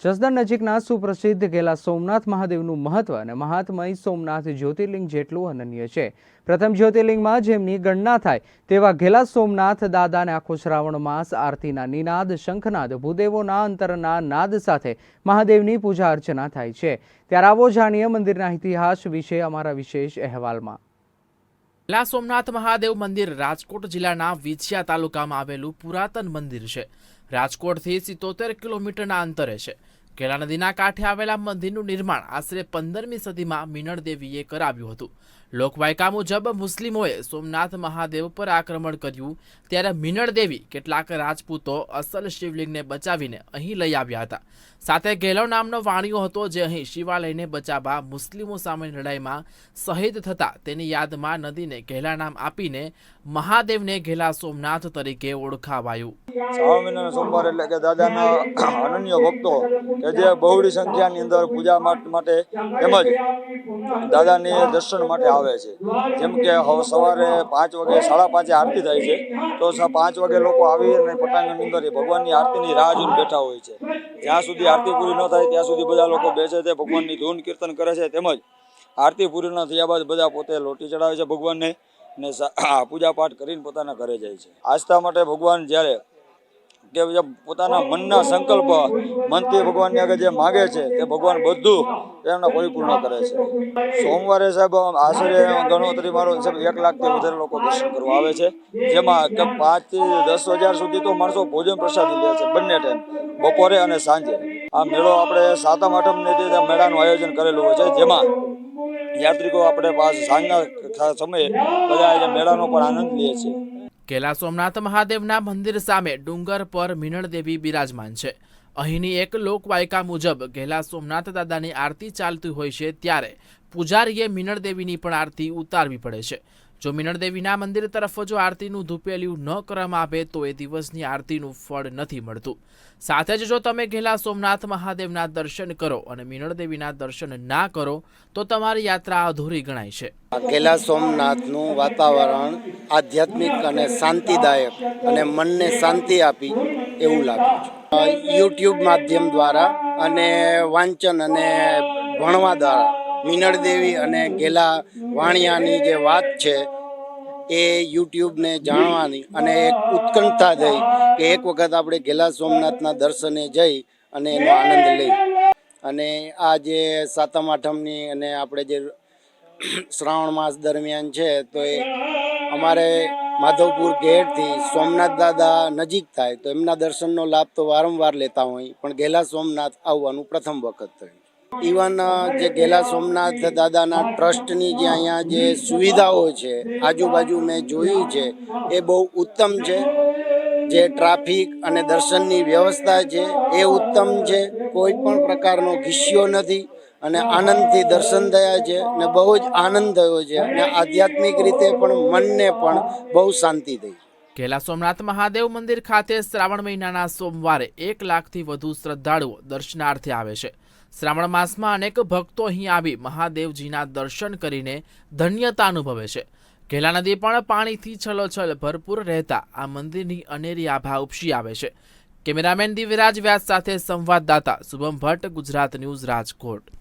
જસદણ નજીકના સુપ્રસિદ્ધ ગેલા સોમનાથ મહાદેવનું મહત્વ અને મહાત્મય સોમનાથ જ્યોતિર્લિંગ જેટલું અનન્ય છે. પ્રથમ જ્યોતિર્લિંગમાં જેમની ગણના થાય તેવા ઘેલા સોમનાથ દાદાને આખો શ્રાવણ માસ આરતીના નિનાદ, શંખનાદ, ભૂદેવોના અંતરના નાદ સાથે મહાદેવની પૂજા અર્ચના થાય છે. ત્યારે આવો જાણીએ મંદિરના ઇતિહાસ વિશે અમારા વિશેષ અહેવાલમાં. ગેલા સોમનાથ મહાદેવ મંદિર રાજકોટ જિલ્લાના વિછિયા તાલુકામાં આવેલું પુરાતન મંદિર છે. રાજકોટથી સિત્તોતેર કિલોમીટરના અંતરે છે. કેલા નદીના કાંઠે આવેલા મંદિરનું નિર્માણ આશરે પંદરમી સદીમાં મીનળ દેવીએ કરાવ્યું હતું. લોકવાયકા મુજબ મુસ્લિમોએ સોમનાથ મહાદેવ પર આક્રમણ કર્યું, ત્યારે મિનળ દેવી કેટલાક રાજપૂતો અસલ શિવલિંગને બચાવીને અહીં લઈ આવ્યા હતા. સાથે ગેલો નામનો વાણિયો હતો જે અહીં શિવાલયને બચાવવા મુસ્લિમો સામેની લડાઈમાં શહીદ થતા તેની યાદમાં નદીને ઘેલા નામ આપીને મહાદેવને ઘેલા સોમનાથ તરીકે ઓળખાવાયું. સોમવાર એટલે કે દાદાના અનન્ય ભક્તો કે જે બહુડી સંખ્યાની અંદર પૂજા માટે તેમજ દાદાને દર્શન માટે આવે છે. જેમ કે સવારે પાંચ વાગે, સાડા પાંચે આરતી થાય છે. તો પાંચ વાગે લોકો આવી અને પટાંગણની અંદર ભગવાનની આરતીની રાહ જોઈને બેઠા હોય છે. જ્યાં સુધી આરતી પૂરી ન થાય, ત્યાં સુધી બધા લોકો બેસે છે, ભગવાનની ધૂન કીર્તન કરે છે, તેમજ આરતી પૂરી ન થયા બાદ બધા પોતે લોટી ચડાવે છે ભગવાનને ને પૂજા પાઠ કરીને પોતાના ઘરે જાય છે. આસ્થા માટે ભગવાન જ્યારે કે પોતાના મનના સંકલ્પ મનથી ભગવાનની આગળ જે માગે છે તે ભગવાન બધું એમને પરિપૂર્ણ કરે છે. સોમવારે સાહેબ આશરે ગણોતરી મારો સાહેબ, એક લાખથી વધારે લોકો દર્શન કરવા આવે છે. જેમાં કે પાંચથી દસ હજાર સુધી તો માણસો ભોજન પ્રસાદી લે છે બંને ટાઈમ, બપોરે અને સાંજે. આ મેળો આપણે સાતમ, આઠમની રીતે મેળાનું આયોજન કરેલું હોય છે, જેમાં યાત્રિકો આપણે પાસ સાંજના સમયે બધા મેળાનો પણ આનંદ લે છે. કેલા સોમનાથ મહાદેવના મંદિર સામે ડુંગર પર મીનળ દેવી બિરાજમાન છે. અહીંની એક લોકવાયકા મુજબ ગેલા સોમનાથ દાદાની આરતી ચાલતી હોય છે ત્યારે પૂજારીએ મીનળ પણ આરતી ઉતારવી પડે છે. જો મીનળ દેવીના મંદિર તરફ જો આરતીનું ધૂપેલિયું ન કરવામાં આવે તો એ દિવસની આરતીનું ફળ નથી મળતું. સાથે જ જો તમે ઘેલા સોમનાથ મહાદેવના દર્શન કરો અને મિનળ દેવીના દર્શન ના કરો તો તમારી યાત્રા અધૂરી ગણાય છે. ઘેલા સોમનાથનું વાતાવરણ આધ્યાત્મિક અને શાંતિદાયક અને મનને શાંતિ આપી એવું લાગ્યું છે. યુટ્યુબ માધ્યમ દ્વારા અને વાંચન અને ભણવા દ્વારા મિનળ દેવી અને ગેલા વાણિયાની જે વાત છે એ યુટ્યુબને જાણવાની અને એક ઉત્કંઠતા થઈ કે એક વખત આપણે ગેલા સોમનાથના દર્શને જઈ અને એનો આનંદ લઈ. અને આ જે સાતમ આઠમની અને આપણે જે શ્રાવણ માસ દરમિયાન છે તો એ અમારે માધવપુર ગેટથી સોમનાથ દાદા નજીક થાય તો એમના દર્શનનો લાભ તો વારંવાર લેતા હોય. પણ ગેલા સોમનાથ આવવાનું પ્રથમ વખત થયું. ઇવન જે ગેલા સોમનાથ દાદાના ટ્રસ્ટની જે અહીંયા જે સુવિધાઓ છે, આજુબાજુ મેં જોયું છે, એ બહુ ઉત્તમ છે. જે ટ્રાફિક અને દર્શનની વ્યવસ્થા છે, એ ઉત્તમ છે. કોઈ પણ પ્રકારનો ઘિસ્યો નથી. અને આનંદથી દર્શન થયા છે અને બહુ જ આનંદ થયો છે અને આધ્યાત્મિક રીતે પણ મનને પણ બહુ શાંતિ થઈ કેલા સોમનાથ મહાદેવ મંદિર ખાતે શ્રાવણ મહિનાના સોમવારે એક લાખથી વધુ શ્રદ્ધાળુઓ દર્શનાર્થે આવે છે. શ્રાવણ માસમાં અનેક ભક્તો અહીં આવી મહાદેવજીના દર્શન કરીને ધન્યતા અનુભવે છે. ઘેલા નદી પણ પાણીથી છલોછલ ભરપૂર રહેતા આ મંદિરની અનેરી આભા ઉપસી આવે છે. કેમેરામેન દિવ્યરાજ વ્યાસ સાથે સંવાદદાતા શુભમ ભટ્ટ, ગુજરાત ન્યૂઝ રાજકોટ.